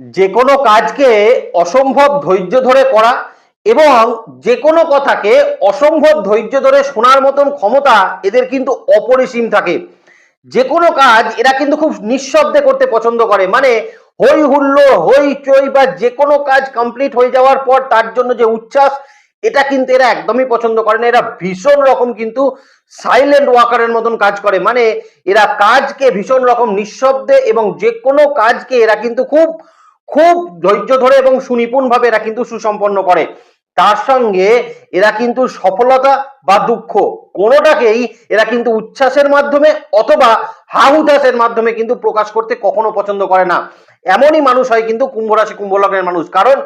যে কোনো কাজকে অসম্ভব ধৈর্য ধরে করা এবং যে কোনো কথাকে অসম্ভব ধৈর্য ধরে শোনার মতন ক্ষমতা এদের কিন্তু অপরিসীম থাকে। যে কোনো কাজ এরা কিন্তু খুব নিঃশব্দে করতে পছন্দ করে। মানে হই হুল্লো হই চই বা যে কোনো কাজ কমপ্লিট হয়ে যাওয়ার পর তার জন্য যে উচ্ছ্বাস, এটা কিন্তু এরা একদমই পছন্দ করে না। এরা ভীষণ রকম কিন্তু সাইলেন্ট ওয়াকারের মতন কাজ করে। মানে এরা কাজকে ভীষণ রকম নিঃশব্দে এবং যে কোনো কাজকে এরা কিন্তু খুব খুব ধৈর্য ধরে এবং সুনিপুণ ভাবে এরা কিন্তু সুসম্পন্ন করে। তার সঙ্গে এরা কিন্তু সফলতা বা দুঃখ কোনোটাকেই এরা কিন্তু উচ্ছ্বাসের মাধ্যমে অথবা হাহুতাসের মাধ্যমে কিন্তু প্রকাশ করতে কখনো পছন্দ করে না। এমনই মানুষ হয় কিন্তু কুম্ভ রাশি কুম্ভ লগ্নের মানুষ। কারণ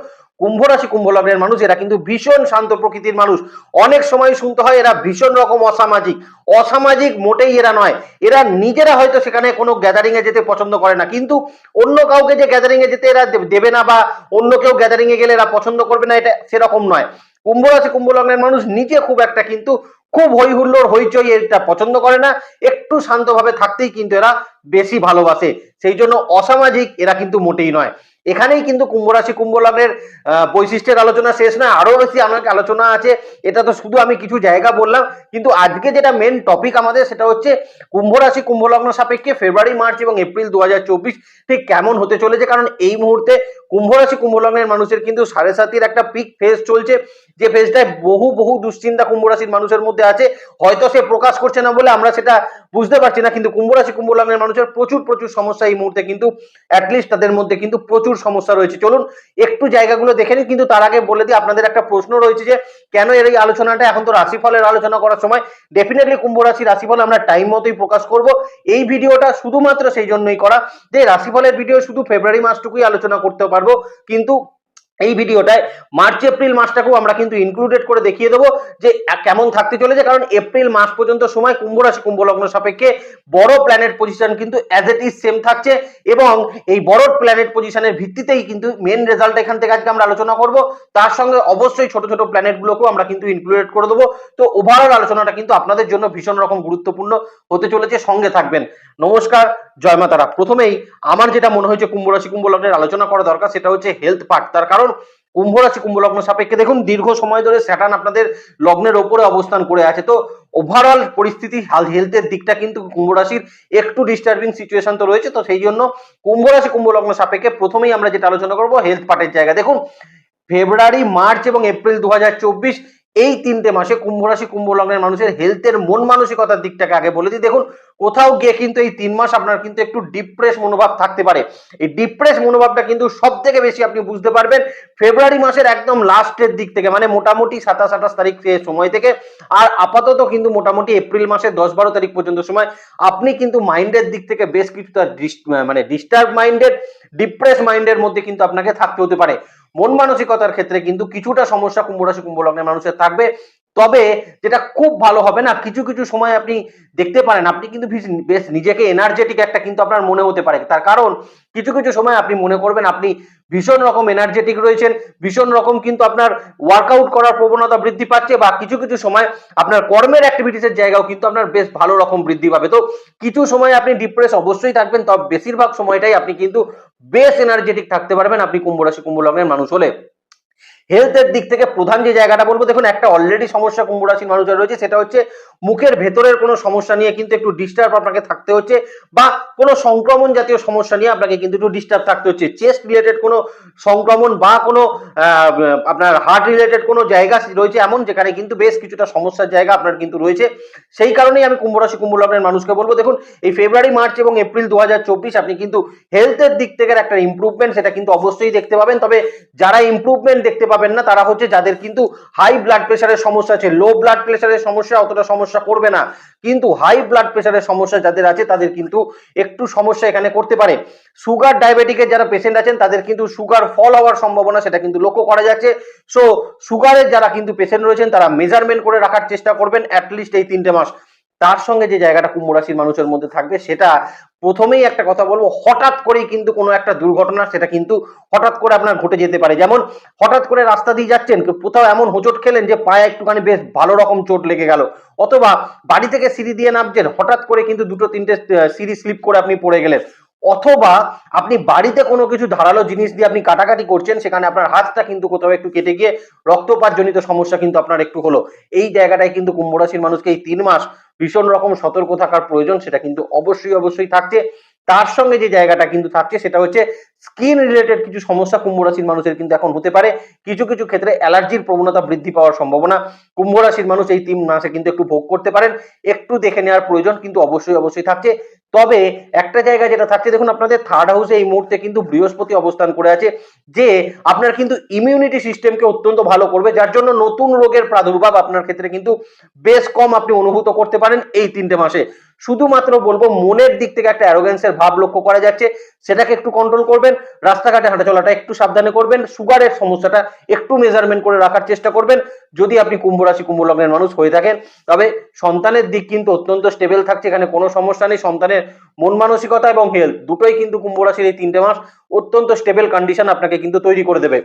কুম্ভ রাশি কুম্ভ লগ্নের মানুষ, এরা কিন্তু ভীষণ শান্ত প্রকৃতির মানুষ। অনেক সময় শুনতে হয় এরা ভীষণ রকম অসামাজিক। অসামাজিক মোটেই এরা নয়। এরা নিজেরা হয়তো সেখানে কোনো গ্যাদারিং এ যেতে পছন্দ করে না। কিন্তু অন্য কাউকে যে গ্যাদারিং এ যেতে এরা দেবে না বা অন্য কেউ গ্যাদারিং এ গেলে এরা পছন্দ করবে না, এটা সেরকম নয়। কুম্ভ রাশি, কুম্ভ লগ্নের মানুষ নিজে খুব একটা কিন্তু খুব হই হুল্লোড় হইচই এটা পছন্দ করে না। একটু শান্তভাবে থাকতেই কিন্তু এরা বেশি ভালোবাসে। সেই জন্য অসামাজিক এরা কিন্তু মোটেই নয়। এখানেই কিন্তু কুম্ভ রাশি, কুম্ভ লগ্নের বৈশিষ্ট্যের আলোচনা শেষ নয় আরও বেশি আমাকে আলোচনা আছে। এটা তো শুধু আমি কিছু জায়গা বললাম। কিন্তু আজকে যেটা মেন টপিক আমাদের, সেটা হচ্ছে কুম্ভ রাশি, কুম্ভ লগ্ন সাপেক্ষে ফেব্রুয়ারি মার্চ এবং এপ্রিল দু হাজার চব্বিশ ঠিক কেমন হতে চলেছে? কারণ এই মুহূর্তে কুম্ভ রাশি, কুম্ভ লগ্নের মানুষের কিন্তু সাড়ে সাতির একটা পিক ফেজ চলছে। যে ফেজটায় বহু বহু দুশ্চিন্তা কুম্ভ রাশির মানুষের মধ্যে আছে, হয়তো সে প্রকাশ করছে না বলে আমরা সেটা বুঝতে পারছি না, কিন্তু কুম্ভ রাশি, কুম্ভ লগ্নের মানুষের প্রচুর প্রচুর সমস্যা এই মুহূর্তে কিন্তু অ্যাটলিস্ট তাদের মধ্যে কিন্তু প্রচুর সমস্যা রয়েছে। চলুন একটু জায়গাগুলো দেখে নিই, কিন্তু তার আগে বলে দিই, আপনাদের একটা প্রশ্ন রয়েছে যে, কেন এর এই আলোচনাটা এখন তো রাশিফলের আলোচনা করার সময়? ডেফিনেটলি কুম্ভ রাশি রাশিফল আমরা টাইম মতোই প্রকাশ করব। এই ভিডিওটা শুধুমাত্র সেই জন্যই করা যে, রাশিফলের ভিডিও শুধু ফেব্রুয়ারি মাসটুকুই আলোচনা করতে পারব, কিন্তু এই ভিডিওটায় মার্চ, এপ্রিল মাসটাকেও আমরা কিন্তু ইনক্লুডেড করে দেখিয়ে দেবো যে কেমন থাকতে চলেছে। কারণ এপ্রিল মাস পর্যন্ত সময় কুম্ভ রাশি কুম্ভ লগ্ন সাপেক্ষে বড় প্ল্যানেট পজিশন কিন্তু অ্যাজ ইট ইজ সেম থাকছে এবং এই বড় প্ল্যানেট পজিশনের ভিত্তিতেই কিন্তু মেন রেজাল্ট এখান থেকে আজকে আমরা আলোচনা করব। তার সঙ্গে অবশ্যই ছোট ছোট প্ল্যানেটগুলোকেও আমরা কিন্তু ইনক্লুডেড করে দেবো। তো ওভারঅল আলোচনাটা কিন্তু আপনাদের জন্য ভীষণ রকম গুরুত্বপূর্ণ হতে চলেছে। সঙ্গে থাকবেন। নমস্কার, জয় মাতারা প্রথমেই আমার যেটা মনে হয়েছে কুম্ভ রাশি কুম্ভ লগ্নের আলোচনা করা দরকার, সেটা হচ্ছে হেলথ পার্ট তার কারণ কুম্ভ রাশি, কুম্ভ লগ্ন সাপেক্ষে দেখুন দীর্ঘ সময় ধরে স্যাটার্ন আপনাদের লগ্নের ওপরে অবস্থান করে আছে। তো ওভারঅল পরিস্থিতি হেলথের দিকটা কিন্তু কুম্ভ রাশির একটু ডিস্টার্বিং সিচুয়েশন তো রয়েছে। তো সেই জন্য কুম্ভ রাশি, কুম্ভ লগ্ন সাপেক্ষে প্রথমেই আমরা যেটা আলোচনা করব হেলথ পার্টের জায়গা। দেখুন ফেব্রুয়ারি মার্চ এবং এপ্রিল দু হাজার চব্বিশ এই তিনটে মাসে কুম্ভ রাশি, কুম্ভ লগ্নের মানুষের হেলথের মন মানসিকতার দিকটাকে আগে বলে দিই। দেখুন, কোথাও গিয়ে কিন্তু এই তিন মাস আপনার কিন্তু একটু ডিপ্রেস মনোভাব থাকতে পারে। এই ডিপ্রেস মনোভাবটা কিন্তু সব থেকে বেশি আপনি বুঝতে পারবেন ফেব্রুয়ারি মাসের একদম লাস্টের দিক থেকে মানে মোটামুটি সাতাশ, আঠাশ তারিখ সময় থেকে। আর আপাতত কিন্তু মোটামুটি এপ্রিল মাসের দশ, বারো তারিখ পর্যন্ত সময় আপনি কিন্তু মাইন্ডের দিক থেকে বেশ কিছুটা মানে ডিস্টার্ব মাইন্ডেড ডিপ্রেস মাইন্ডের মধ্যে কিন্তু আপনাকে থাকতে হতে পারে। মন মানসিকতার ক্ষেত্রে কিন্তু কিছুটা সমস্যা কুম্ভ রাশি কুম্ভ লগ্নের মানুষের থাকবে। তবে যেটা খুব ভালো হবে না, কিছু কিছু সময় আপনি দেখতে পারেন, আপনি কিন্তু বেশ নিজেকে এনার্জেটিক একটা কিন্তু আপনার মনে হতে পারে। তার কারণ, কিছু কিছু সময় আপনি মনে করবেন, আপনি ভীষণ রকম এনার্জেটিক রয়েছেন, ভীষণ রকম কিন্তু আপনার ওয়ার্কআউট করার প্রবণতা বৃদ্ধি পাচ্ছে বা কিছু কিছু সময় আপনার কর্মের অ্যাক্টিভিটিসের জায়গাও কিন্তু আপনার বেশ ভালো রকম বৃদ্ধি পাবে। তো কিছু সময় আপনি ডিপ্রেস অবশ্যই থাকবেন, তবে বেশিরভাগ সময়টাই আপনি কিন্তু বেশ এনার্জেটিক থাকতে পারবেন, আপনি কুম্ভ রাশি, কুম্ভ লগ্নের মানুষ হলে। হেলথের দিক থেকে প্রধান যে জায়গাটা বলব, দেখুন, একটা অলরেডি সমস্যা কুম্ভ রাশির মানুষের রয়েছে, সেটা হচ্ছে মুখের ভেতরের কোনো সমস্যা নিয়ে কিন্তু একটু ডিস্টার্ব আপনাকে থাকতে হচ্ছে বা কোনো সংক্রমণ জাতীয় সমস্যা নিয়ে আপনাকে কিন্তু একটু ডিস্টার্ব থাকতে হচ্ছে। চেস্ট রিলেটেড কোনো সংক্রমণ বা কোনো আপনার হার্ট রিলেটেড কোনো জায়গা রয়েছে এমন যেখানে কিন্তু বেশ কিছুটা সমস্যার জায়গা আপনার কিন্তু রয়েছে। সেই কারণেই আমি কুম্ভ রাশি, কুম্ভ লগ্নের মানুষকে বলব, দেখুন, এই ফেব্রুয়ারি মার্চ এবং এপ্রিল দু হাজার চব্বিশ আপনি কিন্তু হেলথের দিক থেকে একটা ইমপ্রুভমেন্ট সেটা কিন্তু অবশ্যই দেখতে পাবেন। তবে যারা ইমপ্রুভমেন্ট দেখতে পাবেন না। তারা হচ্ছে যাদের কিন্তু হাই ব্লাড প্রেশারের সমস্যা আছে। লো ব্লাড প্রেশারের সমস্যা অতটা সমস্যা করবে না। কিন্তু হাই ব্লাড প্রেশারের সমস্যা যাদের আছে, তাদের কিন্তু একটু সমস্যা এখানে করতে পারে। সুগার ডায়াবেটিকের যারা পেশেন্ট আছেন, তাদের কিন্তু সুগার ফল হওয়ার সম্ভাবনা সেটা কিন্তু লক্ষ্য করা যাচ্ছে। সো সুগারের যারা কিন্তু পেশেন্ট রয়েছেন, তারা মেজারমেন্ট করে রাখার চেষ্টা করবেন অ্যাটলিস্ট এই তিনটে মাস। তার সঙ্গে যে জায়গাটা কুম্ভ রাশির মানুষের মধ্যে থাকবে, সেটা প্রথমেই একটা কথা বলব, হঠাৎ করেই কিন্তু কোনো একটা দুর্ঘটনা, সেটা কিন্তু হঠাৎ করে আপনার ঘটে যেতে পারে। যেমন হঠাৎ করে রাস্তা দিয়ে যাচ্ছেন, কোথাও এমন হোঁচট খেলেন যে পায়ে একটুখানি বেশ ভালো রকম চোট লেগে গেল, অথবা বাড়ি থেকে সিঁড়ি দিয়ে নামছেন, হঠাৎ করে কিন্তু দুটো, তিনটে সিঁড়ি স্লিপ করে আপনি পড়ে গেলেন। অথবা আপনি বাড়িতে কোনো কিছু ধারালো জিনিস দিয়ে আপনি কাটাকাটি করছেন, সেখানে আপনার হাতটা কিন্তু কোথাও একটু কেটে গিয়ে রক্তপাত জনিত সমস্যা কিন্তু আপনার একটু হলো। এই জায়গাটায় কিন্তু কুম্ভ রাশির মানুষকে এই তিন মাস ভীষণ রকম সতর্ক থাকার প্রয়োজন, সেটা কিন্তু অবশ্যই অবশ্যই থাকছে। তার সঙ্গে যে জায়গাটা কিন্তু থাকছে, সেটা হচ্ছে স্কিন রিলেটেড কিছু সমস্যা কুম্ভ রাশির মানুষের কিন্তু এখন হতে পারে। কিছু কিছু ক্ষেত্রে অ্যালার্জির প্রবণতা বৃদ্ধি পাওয়ার সম্ভাবনা। কুম্ভ রাশির মানুষ এই তিন মাসে কিন্তু একটু ভোগ করতে পারেন। একটু দেখে নেওয়ার প্রয়োজন কিন্তু অবশ্যই অবশ্যই থাকছে। তবে একটা জায়গা যেটা থাকছে, দেখুন আপনাদের থার্ড হাউসে এই মুহূর্তে কিন্তু বৃহস্পতি অবস্থান করে আছে, যে আপনার কিন্তু ইমিউনিটি সিস্টেমকে অত্যন্ত ভালো করবে, যার জন্য নতুন রোগের প্রাদুর্ভাব আপনার ক্ষেত্রে কিন্তু বেশ কম আপনি অনুভূত করতে পারেন এই তিনটে মাসে। শুধুমাত্র বলব মনের দিক থেকে একটা অ্যারোগেন্সের ভাব লক্ষ্য করা যাচ্ছে, সেটাকে একটু কন্ট্রোল করবেন, রাস্তাঘাটে হাঁটা চলাটা একটু সাবধানে করবেন সুগারের সমস্যাটা একটু মেজারমেন্ট করে রাখার চেষ্টা করবেন, যদি আপনি কুম্ভ রাশি, কুম্ভ লগ্নের মানুষ হয়ে থাকেন, তবে সন্তানের দিক কিন্তু অত্যন্ত স্টেবল থাকছে, এখানে কোনো সমস্যা নেই, সন্তানের মন মানসিকতা এবং হেলথ দুটোই কিন্তু কুম্ভ রাশির এই তিনটে মাস অত্যন্ত স্টেবল কন্ডিশন আপনাকে কিন্তু তৈরি করে দেবে।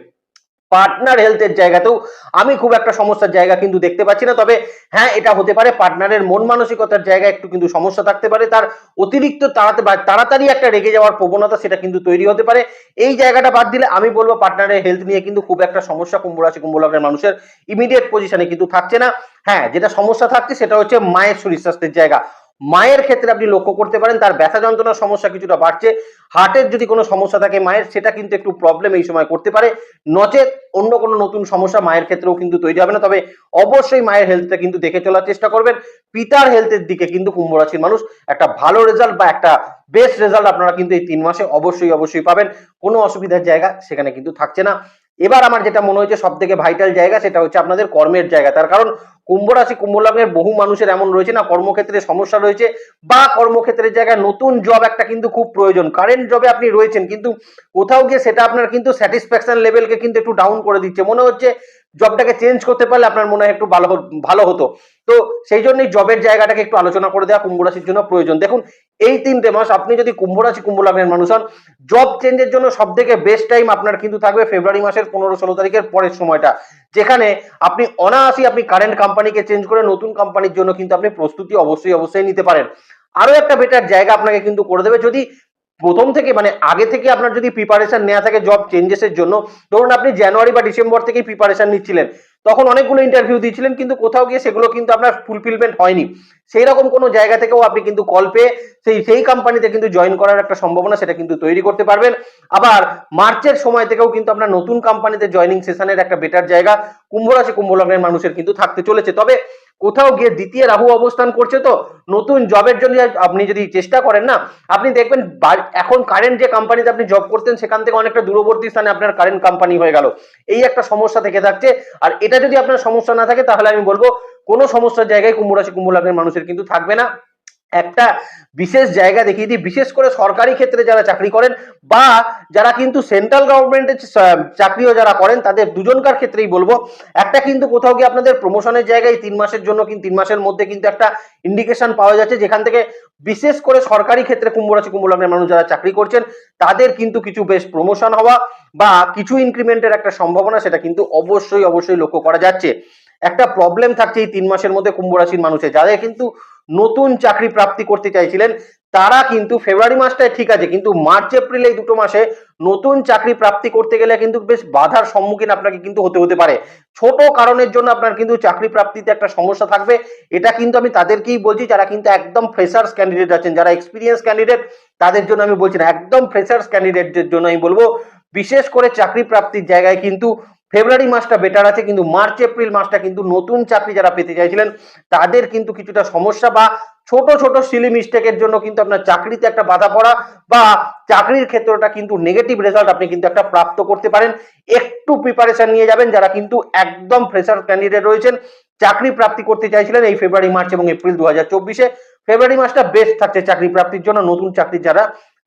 পার্টনার হেলথের জায়গাতেও আমি খুব একটা সমস্যার জায়গা কিন্তু দেখতে পাচ্ছি না। তবে হ্যাঁ এটা হতে পারে পার্টনারের মন মানসিকতার জায়গায় একটু কিন্তু সমস্যা থাকতে পারে। তার অতিরিক্ত তাড়াতে তাড়াতাড়ি একটা রেগে যাওয়ার প্রবণতা সেটা কিন্তু তৈরি হতে পারে। এই জায়গাটা বাদ দিলে আমি বলব পার্টনারের হেলথ নিয়ে কিন্তু খুব একটা সমস্যা কুম্ভ রাশি কুম্ভ লগ্নের মানুষের ইমিডিয়েট পজিশনে কিন্তু থাকছে না। হ্যাঁ যেটা সমস্যা থাকছে সেটা হচ্ছে মায়ের শরীর স্বাস্থ্যের জায়গা। মায়ের ক্ষেত্রে আপনি লক্ষ্য করতে পারেন, তার ব্যথা যন্ত্রণার সমস্যা কিছুটা বাড়ছে। হার্টের যদি কোনো সমস্যা থাকে মায়ের, সেটা কিন্তু একটু প্রবলেম এই সময় করতে পারে। নচেত অন্য কোনো নতুন সমস্যা মায়ের ক্ষেত্রেও কিন্তু তৈরি হবে না। তবে অবশ্যই মায়ের হেলথটা কিন্তু দেখে চলার চেষ্টা করবেন। পিতার হেলথের দিকে কিন্তু কুম্ভ রাশির মানুষ একটা ভালো রেজাল্ট বা একটা বেস্ট রেজাল্ট আপনারা কিন্তু এই তিন মাসে অবশ্যই অবশ্যই পাবেন। কোনো অসুবিধার জায়গা সেখানে কিন্তু থাকছে না। এবার আমার যেটা মনে হয়েছে সব থেকে ভাইটাল জায়গা সেটা হচ্ছে আপনাদের কর্মের জায়গা। তার কারণ কুম্ভ রাশি, কুম্ভ লগ্নের বহু মানুষের এমন রয়েছে না, কর্মক্ষেত্রে সমস্যা রয়েছে বা কর্মক্ষেত্রের জায়গায় নতুন জব একটা কিন্তু খুব প্রয়োজন। কারেন্ট জবে আপনি রয়েছেন, কিন্তু কোথাও গিয়ে সেটা আপনার কিন্তু স্যাটিসফ্যাকশন লেভেলকে কিন্তু একটু ডাউন করে দিচ্ছে। মনে হচ্ছে জবটাকে চেঞ্জ করতে পারলে আপনার মনে হয় একটু ভালো ভালো হতো। তো সেই জন্যই জবের জায়গাটাকে একটু আলোচনা করে দেওয়া, কুম্ভ রাশির জন্য প্রয়োজন। দেখুন, এই তিনটে মাস আপনি যদি কুম্ভ রাশি, কুম্ভ লগ্নের মানুষ হন জব চেঞ্জের জন্য সব থেকে বেস্ট টাইম আপনার কিন্তু থাকবে ফেব্রুয়ারি মাসের পনেরো, ষোলো তারিখের পরের সময়টা। যেখানে আপনি অনায়াসই আপনি কারেন্ট কোম্পানিকে চেঞ্জ করে নতুন কোম্পানির জন্য কিন্তু আপনি প্রস্তুতি অবশ্যই অবশ্যই নিতে পারেন। আরও একটা বেটার জায়গা আপনাকে কিন্তু করে দেবে। যদি প্রথম থেকে মানে আগে থেকে আপনার যদি প্রিপারেশন নেওয়া থাকে জব চেঞ্জেসের জন্য, ধরুন আপনি জানুয়ারি বা ডিসেম্বর থেকেই প্রিপারেশন নিচ্ছিলেন, তখন অনেকগুলো ইন্টারভিউ দিয়েছিলেন, কিন্তু কোথাও গিয়ে সেগুলো কিন্তু আপনার ফুলফিলমেন্ট হয়নি। সেই রকম কোনো জায়গা থেকেও আপনি কিন্তু কল পেয়ে সেই সেই কোম্পানিতে কিন্তু জয়েন করার একটা সম্ভাবনা সেটা কিন্তু তৈরি করতে পারবেন। আবার মার্চের সময় থেকেও কিন্তু আপনার নতুন কোম্পানিতে জয়নিং সেশনের একটা বেটার জায়গা, কুম্ভ রাশি, কুম্ভ লগ্নের মানুষের কিন্তু থাকতে চলেছে। তবে কোথাও গিয়ে দ্বিতীয় রাহু অবস্থান করছে তো নতুন জবের জন্য আপনি যদি চেষ্টা করেন না, আপনি দেখবেন এখন কারেন্ট যে কোম্পানিতে আপনি জব করতেন সেখান থেকে অনেকটা দূরবর্তী স্থানে আপনার কারেন্ট কোম্পানি হয়ে গেল। এই একটা সমস্যা থেকে থাকছে। আর এটা যদি আপনার সমস্যা না থাকে, তাহলে আমি বলব কোনো সমস্যার জায়গায় কুম্ভ রাশি কুম্ভ লগ্নের মানুষের কিন্তু থাকবে না। একটা বিশেষ জায়গা দেখিয়ে দিই, বিশেষ করে সরকারি ক্ষেত্রে যারা চাকরি করেন বা যারা কিন্তু সেন্ট্রাল গভর্নমেন্টের চাকরিও যারা করেন, তাদের দুজনকার ক্ষেত্রেই বলব। একটা কিন্তু কোথাও গিয়ে আপনাদের প্রমোশনের জায়গায় তিন মাসের জন্য কিন্তু তিন মাসের মধ্যে কিন্তু একটা ইন্ডিকেশন পাওয়া যাচ্ছে, যেখান থেকে বিশেষ করে সরকারি ক্ষেত্রে কুম্ভ রাশি, কুম্ভ লগ্নের মানুষ যারা চাকরি করছেন, তাদের কিন্তু কিছু বেশ প্রমোশন হওয়া বা কিছু ইনক্রিমেন্টের একটা সম্ভাবনা, সেটা কিন্তু অবশ্যই অবশ্যই লক্ষ্য করা যাচ্ছে। একটা প্রবলেম থাকছে এই তিন মাসের মধ্যে কুম্ভ রাশির মানুষের, যাদের কিন্তু নতুন চাকরি প্রাপ্তি করতে চাইছিলেন, তারা কিন্তু ফেব্রুয়ারি মাসটায় ঠিক আছে, কিন্তু মার্চ, এপ্রিল এই দুটো মাসে নতুন চাকরি প্রাপ্তি করতে গেলে কিন্তু বেশ বাধার সম্মুখীন আপনাকে কিন্তু হতে হতে পারে। ছোট কারণের জন্য আপনার কিন্তু চাকরি প্রাপ্তিতে একটা সমস্যা থাকবে। এটা কিন্তু আমি তাদেরকেই বলছি, যারা কিন্তু একদম ফ্রেশার্স ক্যান্ডিডেট আছেন, যারা এক্সপিরিয়েন্স ক্যান্ডিডেট তাদের জন্য আমি বলছি না, একদম ফ্রেশার্স ক্যান্ডিডেটদের জন্য আমি বলব, বিশেষ করে চাকরি প্রাপ্তির জায়গায় কিন্তু ফেব্রুয়ারি মাসটা বেটার আছে, কিন্তু মার্চ, এপ্রিল মাসটা কিন্তু নতুন চাকরি যারা পেতে চাইছিলেন, তাদের কিন্তু কিছুটা সমস্যা বা ছোট ছোট সিলি মিস্টেকের জন্য কিন্তু আপনার চাকরিতে একটা বাধা পড়া বা চাকরির ক্ষেত্রটা কিন্তু নেগেটিভ রেজাল্ট আপনি কিন্তু একটা প্রাপ্ত করতে পারেন। একটু প্রিপারেশন নিয়ে যাবেন যারা কিন্তু একদম ফ্রেশার ক্যান্ডিডেট রয়েছেন, চাকরি প্রাপ্তি করতে চাইছিলেন এই ফেব্রুয়ারি, মার্চ এবং এপ্রিল দু হাজার চব্বিশে। ফেব্রুয়ারি মাসটা বেস্ট থাকছে চাকরি প্রাপ্তির জন্য নতুন চাকরি যারা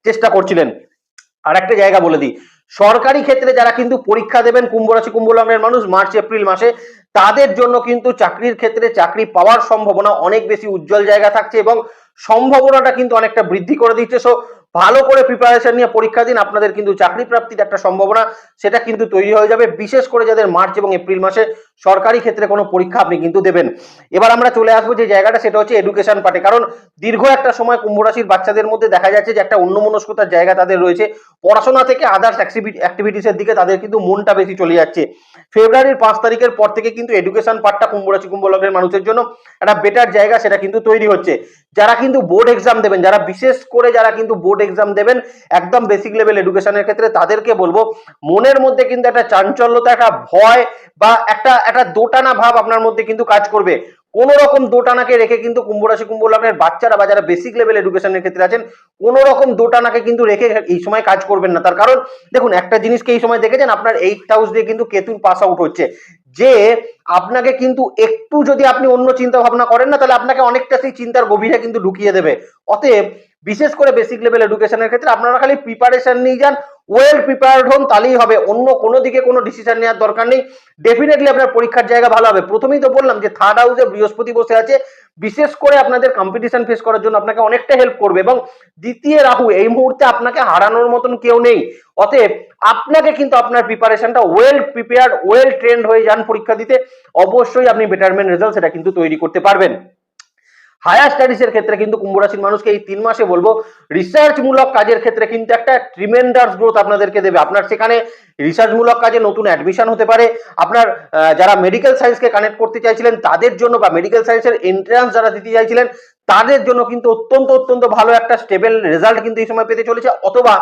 চেষ্টা করছিলেন। আর একটা জায়গা বলে দিই সরকারি ক্ষেত্রে যারা কিন্তু পরীক্ষা দেবেন কুম্ভ রাশি, কুম্ভ লগ্নের মানুষ মার্চ, এপ্রিল মাসে, তাদের জন্য কিন্তু চাকরির ক্ষেত্রে চাকরি পাওয়ার সম্ভাবনা অনেক বেশি উজ্জ্বল জায়গা থাকছে এবং সম্ভাবনাটা কিন্তু অনেকটা বৃদ্ধি করে দিচ্ছে। সো ভালো করে প্রিপারেশন নিয়ে পরীক্ষা দিন। আপনাদের কিন্তু চাকরি প্রাপ্তির একটা সম্ভাবনা, সেটা কিন্তু তৈরি হয়ে যাবে। বিশেষ করে যাদের মার্চ এবং এপ্রিল মাসে সরকারি ক্ষেত্রে কোনো পরীক্ষা আপনি কিন্তু দেবেন। এবার আমরা চলে আসব যে জায়গাটা, সেটা হচ্ছে এডুকেশন পার্টে কারণ দীর্ঘ একটা সময় কুম্ভ রাশির বাচ্চাদের মধ্যে দেখা যাচ্ছে যে একটা অন্যমনস্কতার জায়গা তাদের রয়েছে। পড়াশোনা থেকে আদার্স অ্যাক্টিভিটিসের দিকে তাদের কিন্তু মনটা বেশি চলে যাচ্ছে। ফেব্রুয়ারির পাঁচ তারিখের পর থেকে কিন্তু এডুকেশন পার্টটা কুম্ভ রাশি, কুম্ভ লগ্নের মানুষের জন্য একটা বেটার জায়গা সেটা কিন্তু তৈরি হচ্ছে। যারা কিন্তু বোর্ড এক্সাম দেবেন, যারা বিশেষ করে যারা কিন্তু বোর্ড এক্সাম দেবেন, একদম বেসিক লেভেল এডুকেশনের ক্ষেত্রে তাদেরকে বলব, মনের মধ্যে কিন্তু একটা চাঞ্চল্যতা, একটা ভয় বা একটা একটা দোটানা ভাব আপনার মধ্যে কিন্তু কাজ করবে। কোন রকম দোটানাকে রেখে কিন্তু কুম্ভ রাশি কুম্ভ লগ্নের বাচ্চারা বা যারা বেসিক লেভেল এডুকেশনের ক্ষেত্রে আছেন কোন রকম দোটানাকে কিন্তু রেখে এই সময় কাজ করবেন না। তার কারণ, দেখুন, একটা জিনিসকে এই সময় দেখেছেন, আপনার এইট হাউস দিয়ে কিন্তু কেতুর পাস আউট হচ্ছে। যে আপনাকে কিন্তু একটু যদি আপনি অন্য চিন্তা ভাবনা করেন না, তাহলে আপনাকে অনেকটা সেই চিন্তার গভীরে কিন্তু ঢুকিয়ে দেবে। অতএব বিশেষ করে বেসিক লেভেল এডুকেশনের ক্ষেত্রে আপনারা খালি প্রিপারেশন নিয়ে যান ওয়েল প্রিপেয়ার্ড হন, তাহলেই হবে। অন্য কোনো দিকে কোনো ডিসিশন নেওয়ার দরকার নেই। ডেফিনেটলি আপনার পরীক্ষার জায়গা ভালো হবে। প্রথমেই তো বললাম যে থার্ড হাউসে বৃহস্পতি বসে আছে। বিশেষ করে আপনাদের কম্পিটিশন ফেস করার জন্য আপনাকে অনেকটা হেল্প করবে এবং দ্বিতীয় রাহু, এই মুহূর্তে আপনাকে হারানোর মতন কেউ নেই। অতএব আপনাকে কিন্তু আপনার প্রিপারেশনটা ওয়েল প্রিপেয়ার্ড ওয়েল ট্রেন্ড হয়ে যান পরীক্ষা দিতে। অবশ্যই আপনি বেটারমেন্ট রেজাল্ট সেটা কিন্তু তৈরি করতে পারবেন। হায়ার স্টাডিজ এর ক্ষেত্রে কিন্তু কুম্ভ রাশির মানুষকে এই তিন মাসে বলব রিসার্চ মূলক কাজের ক্ষেত্রে কিন্তু একটা ট্রিমেন্ডাস গ্রোথ আপনাদেরকে দেবে। আপনার সেখানে রিসার্চ মূলক কাজে নতুন অ্যাডমিশন হতে পারে। আপনার যারা মেডিকেল সায়েন্সকে কানেক্ট করতে চাইছিলেন, তাদের জন্য বা মেডিকেল সায়েন্সের এন্ট্রান্স যারা দিতে চাইছিলেন, তাদের জন্য কিন্তু অত্যন্ত অত্যন্ত ভালো একটা স্টেবল রেজাল্ট কিন্তু এই সময় পেতে চলেছে। অথবা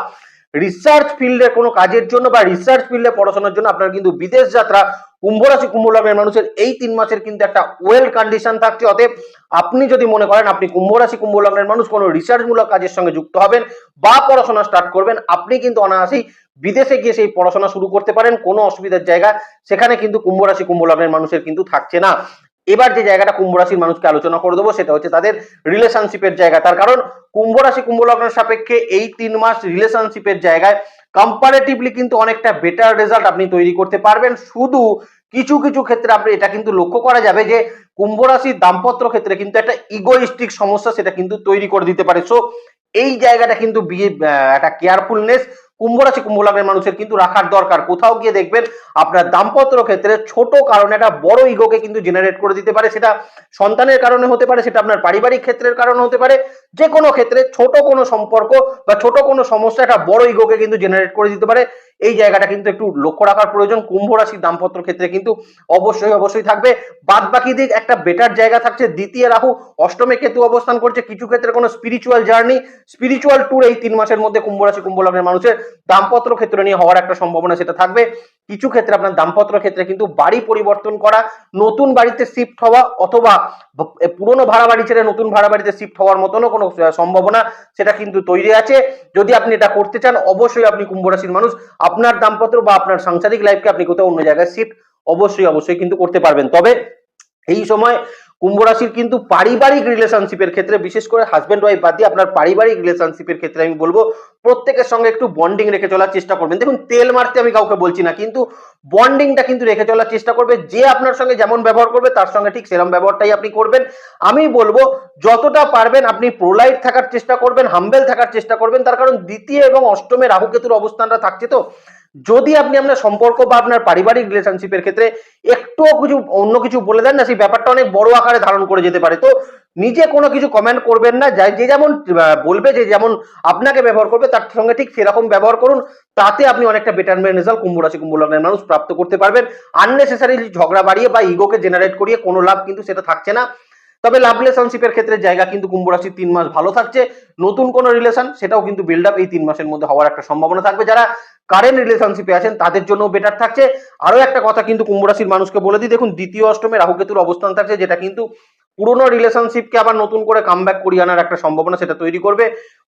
রিসার্চ ফিল্ডে কোনো কাজের জন্য বা রিসার্চ ফিল্ডে পড়াশোনার জন্য আপনার কিন্তু বিদেশ যাত্রা, কুম্ভ রাশি, কুম্ভ লগ্নের মানুষের এই তিন মাসের কিন্তু একটা ওয়েল কন্ডিশন থাকছে। অতএব আপনি যদি মনে করেন আপনি কুম্ভ রাশি, কুম্ভ লগ্নের মানুষ, কোনো রিসার্চমূলক কাজের সঙ্গে যুক্ত হবেন বা পড়াশোনা স্টার্ট করবেন, আপনি কিন্তু অনায়াসেই বিদেশে গিয়ে সেই পড়াশোনা শুরু করতে পারেন, কোনো অসুবিধার জায়গা সেখানে কিন্তু কুম্ভ রাশি, কুম্ভ লগ্নের মানুষের কিন্তু থাকছে না। এবার যে জায়গাটা কুম্ভ রাশির মানুষকে আলোচনা করে দেবো, সেটা হচ্ছে তাদের রিলেশনশিপের জায়গা। তার কারণ কুম্ভ রাশি, কুম্ভ লগ্নের সাপেক্ষে এই তিন মাস রিলেশনশিপের জায়গায় কম্পারেটিভলি কিন্তু অনেকটা বেটার রেজাল্ট আপনি তৈরি করতে পারবেন। শুধু কিছু কিছু ক্ষেত্রে আপনি এটা কিন্তু লক্ষ্য করা যাবে যে কুম্ভ রাশির দাম্পত্য ক্ষেত্রে কিন্তু একটা ইগোইস্টিক সমস্যা সেটা কিন্তু তৈরি করে দিতে পারে। সো এই জায়গাটা কিন্তু বিয়ে একটা কেয়ারফুলনেস কুম্ভ রাশি, কুম্ভ লগ্নের মানুষের কিন্তু রাখার দরকার। কোথাও গিয়ে দেখবেন আপনার দাম্পত্য ক্ষেত্রে ছোট কারণে একটা বড় ইগোকে কিন্তু জেনারেট করে দিতে পারে। সেটা সন্তানের কারণে হতে পারে, সেটা আপনার পারিবারিক ক্ষেত্রের কারণে হতে পারে। যে কোনো ক্ষেত্রে ছোট কোনো সম্পর্ক বা ছোট কোনো সমস্যা একটা বড় ইগোকে কিন্তু জেনারেট করে দিতে পারে। এই জায়গাটা কিন্তু একটু লক্ষ্য রাখার প্রয়োজন। কুম্ভ রাশির দাম্পত্য ক্ষেত্রে কিন্তু অবশ্যই অবশ্যই থাকবে। বাদ বাকি দিক, একটা বেটার জায়গা থাকছে। দ্বিতীয় রাহু, অষ্টমে কেতু অবস্থান করছে। কিছু ক্ষেত্রে কোনো স্পিরিচুয়াল জার্নি স্পিরিচুয়াল ট্যুর এই তিন মাসের মধ্যে কুম্ভ রাশি, কুম্ভ লগ্নের মানুষের দাম্পত্য ক্ষেত্রে নিয়ে হওয়ার একটা সম্ভাবনা সেটা থাকবে। কিছু ক্ষেত্রে আপনার দাম্পত্য ক্ষেত্রে কিন্তু বাড়ি পরিবর্তন করা, নতুন বাড়িতে শিফট হওয়া অথবা পুরনো ভাড়া বাড়ি ছেড়ে নতুন ভাড়া বাড়িতে শিফট হওয়ার মতনও কোনো সম্ভাবনা সেটা কিন্তু তৈরি আছে। যদি আপনি এটা করতে চান, অবশ্যই আপনি কুম্ভ রাশির মানুষ, আপনার দাম্পত্য বা আপনার সাংসারিক লাইফকে আপনি কোথাও অন্য জায়গায় শিফট অবশ্যই অবশ্যই কিন্তু করতে পারবেন। তবে এই সময় কুম্ভ রাশির কিন্তু পারিবারিক রিলেশনশিপের ক্ষেত্রে, বিশেষ করে হাজব্যান্ড ওয়াইফ বাদ দিয়ে আপনার পারিবারিক রিলেশনশিপের ক্ষেত্রে আমি বলব, প্রত্যেকের সঙ্গে একটু বন্ডিং রেখে চলার চেষ্টা করবেন। দেখুন, তেল মারতে আমি কাউকে বলছি না, কিন্তু বন্ডিংটা কিন্তু রেখে চলার চেষ্টা করবে। যে আপনার সঙ্গে যেমন ব্যবহার করবে, তার সঙ্গে ঠিক সেরকম ব্যবহারটাই আপনি করবেন। আমি বলব, যতটা পারবেন আপনি প্রোলাইট থাকার চেষ্টা করবেন হাম্বেল থাকার চেষ্টা করবেন। তার কারণ, দ্বিতীয় এবং অষ্টমে রাহু কেতুর অবস্থানটা থাকছে তো। যদি আপনি আপনার সম্পর্ক বা আপনার পারিবারিক রিলেশনশিপের ক্ষেত্রে একটুও কিছু অন্য কিছু বলে দেন না, সেই ব্যাপারটা অনেক বড় আকারে ধারণ করে যেতে পারে। তো নিজে কোনো কিছু কমেন্ট করবেন না যাই যে যেমন বলবে যে, যেমন আপনাকে ব্যবহার করবে, তার সঙ্গে ঠিক সেরকম ব্যবহার করুন, তাতে আপনি অনেকটা বেটারমেন্ট রেজাল্ট কুম্ভ রাশি, কুম্ভ লগ্নের মানুষ প্রাপ্ত করতে পারবেন। আননেসেসারি ঝগড়া বাড়িয়ে বা ইগোকে জেনারেট করিয়ে কোনো লাভ কিন্তু সেটা থাকছে না। তবে লাভ রিলেশনশিপের ক্ষেত্রে জায়গা কিন্তু কুম্ভ রাশির তিন মাস ভালো থাকছে। নতুন কোনো রিলেশন সেটাও কিন্তু বিল্ড আপ এই তিন মাসের মধ্যে হওয়ার একটা সম্ভাবনা থাকবে। যারা কারেন্ট রিলেশনশিপে আছেন, তাদের জন্য বেটার থাকছে। আরও একটা কথা কিন্তু কুম্ভ রাশির মানুষকে বলে দিই, দেখুন, দ্বিতীয় অষ্টমে রাহুকেতুর অবস্থান থাকছে, যেটা কিন্তু পুরোনো রিলেশনশিপকে আবার নতুন করে কাম ব্যাক করিয়ে আনার একটা সম্ভাবনা সেটা তৈরি করবে।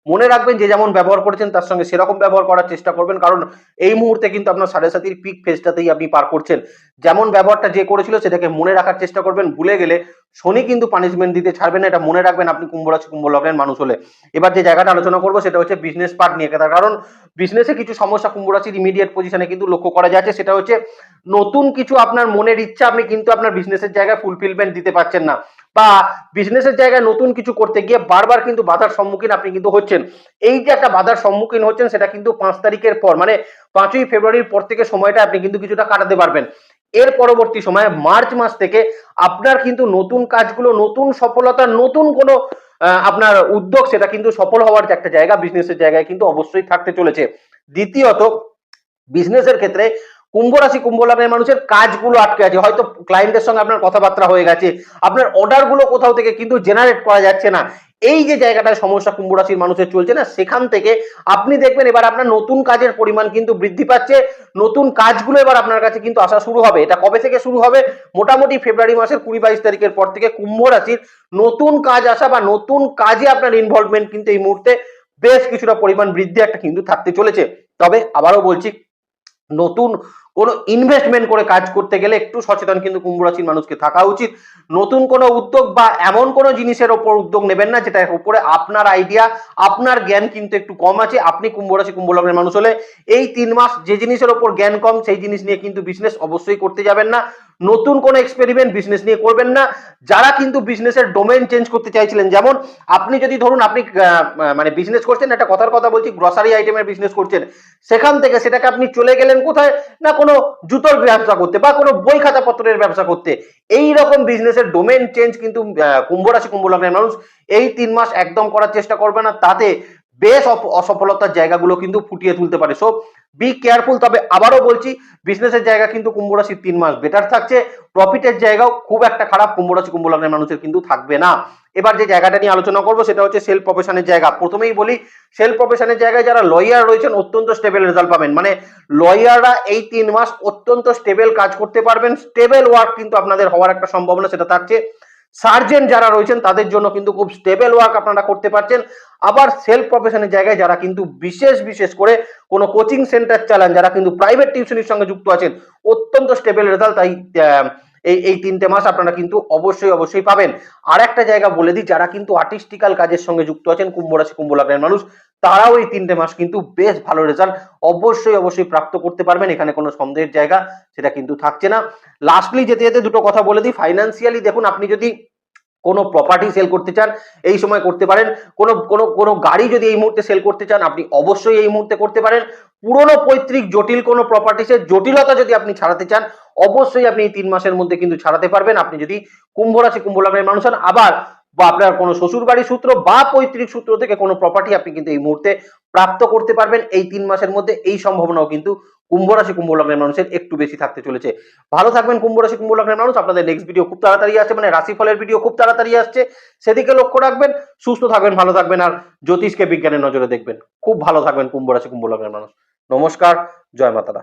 মনে রাখবেন যে যেমন ব্যবহার করেছেন, তার সঙ্গে সেরকম ব্যবহার করার চেষ্টা করবেন। কারণ এই মুহূর্তে কিন্তু আপনার সাড়ে সাতির পিক ফেজটাতেই আপনি পার করছেন। যেমন ব্যবহারটা যে করেছিল, সেটাকে মনে রাখার চেষ্টা করবেন। ভুলে গেলে শনি কিন্তু পানিশমেন্ট দিতে ছাড়বেন এটা মনে রাখবেন আপনি কুম্ভ রাশি কুম্ভ লগ্নের মানুষ হলে। এবার যে জায়গাটা আলোচনা করব, সেটা হচ্ছে বিজনেস পার্ট নিয়ে। তার কারণ বিজনেসে কিছু সমস্যা কুম্ভ রাশির ইমিডিয়েট পজিশনে কিন্তু লক্ষ্য করা যাচ্ছে। সেটা হচ্ছে নতুন কিছু আপনার মনের ইচ্ছা, আপনি কিন্তু আপনার বিজনেসের জায়গায় ফুলফিলমেন্ট দিতে পারছেন না। বা বিজনেসের জায়গায় নতুন কিছু করতে গিয়ে বারবার কিন্তু বাধার সম্মুখীন আপনি কিন্তু হচ্ছেন করছেন এই যে একটা বাধার সম্মুখীন হচ্ছেন, সেটা কিন্তু পাঁচ তারিখের পর মানে পাঁচই ফেব্রুয়ারির পর থেকে সময়টা আপনি কিন্তু কিছুটা কাটাতে পারবেন। এর পরবর্তী সময়ে, মার্চ মাস থেকে আপনার কিন্তু নতুন কাজগুলো, নতুন সফলতা, নতুন কোনো আপনার উদ্যোগ, সেটা কিন্তু সফল হওয়ার যে একটা জায়গা বিজনেসের জায়গায় কিন্তু অবশ্যই থাকতে চলেছে। দ্বিতীয়ত বিজনেসের ক্ষেত্রে কুম্ভ রাশি কুম্ভ লগ্নের মানুষের কাজগুলো আটকে আছে। হয়তো ক্লায়েন্টের সঙ্গে আপনার কথাবার্তা হয়ে গেছে। আপনার অর্ডারগুলো কোথাও থেকে কিন্তু জেনারেট করা যাচ্ছে না। এই যে জায়গাটায় সমস্যা কুম্ভ রাশির মানুষের চলছে না, সেখান থেকে আপনি দেখবেন এবার আপনার নতুন কাজের পরিমাণ কিন্তু বৃদ্ধি পাচ্ছে। নতুন কাজগুলো এবার আপনার কাছে কিন্তু আসা শুরু হবে। এটা কবে থেকে শুরু হবে? মোটামুটি ফেব্রুয়ারি মাসের কুড়ি বাইশ তারিখের পর থেকে কুম্ভ রাশির নতুন কাজ আসা বা নতুন কাজে আপনার ইনভলভমেন্ট কিন্তু এই মুহূর্তে বেশ কিছুটা পরিমাণ বৃদ্ধি একটা কিন্তু থাকতে চলেছে। তবে আবারও বলছি, নতুন কোনো ইনভেস্টমেন্ট করে কাজ করতে গেলে একটু সচেতন কিন্তু কুম্ভ রাশির মানুষকে থাকা উচিত। নতুন কোনো উদ্যোগ বা এমন কোনো জিনিসের ওপর উদ্যোগ নেবেন না, যেটার উপরে আপনার আইডিয়া আপনার জ্ঞান কিন্তু একটু কম আছে। আপনি কুম্ভ রাশি কুম্ভ লগ্নের মানুষ হলে এই তিন মাস যে জিনিসের ওপর জ্ঞান কম, সেই জিনিস নিয়ে কিন্তু বিজনেস অবশ্যই করতে যাবেন না। নতুন কোনো এক্সপেরিমেন্ট বিজনেস নিয়ে করবেন না। যারা কিন্তু বিজনেসের ডোমেন চেঞ্জ করতে চাইছিলেন, যেমন আপনি যদি ধরুন আপনি মানে বিজনেস করছেন, একটা কথার কথা বলছি গ্রসারি আইটেমের বিজনেস করছেন, সেখান থেকে সেটাকে আপনি চলে গেলেন কোথায়? না কোনো জুতোর ব্যবসা করতে বা কোনো বই খাতা পত্রের ব্যবসা করতে। এই রকম বিজনেসের ডোমেন চেঞ্জ কিন্তু কুম্ভ রাশি কুম্ভ লগ্নের মানুষ এই তিন মাস একদম করার চেষ্টা করবে না। তাতে বেশ অসফলতার জায়গাগুলো কিন্তু ফুটিয়ে তুলতে পারে। সো বি কেয়ারফুল তবে আবারও বলছি বিজনেসের জায়গা কিন্তু কুম্ভ রাশির তিন মাস বেটার থাকছে। প্রফিটের জায়গাও খুব একটা খারাপ, কুম্ভ রাশি, কুম্ভ লগ্নের মানুষের কিন্তু থাকবে না। এবার যে জায়গাটা নিয়ে আলোচনা করব, সেটা হচ্ছে সেলফ প্রফেশনের জায়গা। প্রথমেই বলি সেলফ প্রফেশনের জায়গায় যারা লয়ার রয়েছেন, অত্যন্ত স্টেবল রেজাল্ট পাবেন। মানে লয়াররা এই তিন মাস অত্যন্ত স্টেবল কাজ করতে পারবেন। স্টেবল ওয়ার্ক কিন্তু আপনাদের হওয়ার একটা সম্ভাবনা সেটা থাকছে। সার্জেন্ট যারা রয়েছেন, তাদের জন্য কিন্তু খুব স্টেবল ওয়ার্ক আপনারা করতে পারছেন। আবার সেলফ প্রফেশনের জায়গায় যারা কিন্তু বিশেষ বিশেষ করে কোনো কোচিং সেন্টার চালান, যারা কিন্তু প্রাইভেট টিউশনের সঙ্গে যুক্ত আছেন, অত্যন্ত স্টেবল রেজাল্ট তাই এই এই তিনটে মাস আপনারা কিন্তু অবশ্যই অবশ্যই পাবেন। আর একটা জায়গা বলে দিই, যারা কিন্তু আর্টিস্টিক্যাল কাজের সঙ্গে যুক্ত আছেন, কুম্ভ রাশি, কুম্ভ মানুষ তারাও এই তিনটে মাস কিন্তু বেশ ভালো রেজাল্ট অবশ্যই অবশ্যই প্রাপ্ত করতে পারবেন। এখানে কোনো সন্দেহের জায়গা সেটা কিন্তু থাকছে না। লাস্টলি যেতে যেতে দুটো কথা বলে দিই। ফাইন্যান্সিয়ালি দেখুন, আপনি যদি কোনো প্রপার্টি সেল করতে চান, এই সময় করতে পারেন। কোনো কোনো কোনো গাড়ি যদি এই মুহূর্তে সেল করতে চান, আপনি অবশ্যই এই মুহূর্তে করতে পারেন। পুরনো, পৈতৃক, জটিল কোনো প্রপার্টিসের জটিলতা যদি আপনি ছাড়াতে চান, অবশ্যই আপনি এই তিন মাসের মধ্যে কিন্তু ছাড়াতে পারবেন। আপনি যদি কুম্ভ রাশি, কুম্ভ মানুষ হন, আবার বা আপনার কোনো শ্বশুর বাড়ি সূত্র বা পৈতৃক সূত্র থেকে কোনো প্রপার্টি আপনি কিন্তু এই মুহূর্তে প্রাপ্ত করতে পারবেন। এই তিন মাসের মধ্যে এই সম্ভাবনাও কিন্তু কুম্ভ রাশি, কুম্ভ লগ্নের মানুষের একটু বেশি থাকতে চলেছে। ভালো থাকবেন কুম্ভ রাশি, কুম্ভ লগ্নের মানুষ। আপনাদের নেক্সট ভিডিও খুব তাড়াতাড়ি আসছে মানে রাশিফলের ভিডিও খুব তাড়াতাড়ি আসছে। সেদিকে লক্ষ্য রাখবেন, সুস্থ থাকবেন, ভালো থাকবেন আর জ্যোতিষকে বিজ্ঞানের নজরে দেখবেন। খুব ভালো থাকবেন কুম্ভ রাশি, কুম্ভ লগ্নের মানুষ। নমস্কার, জয় মাতারা।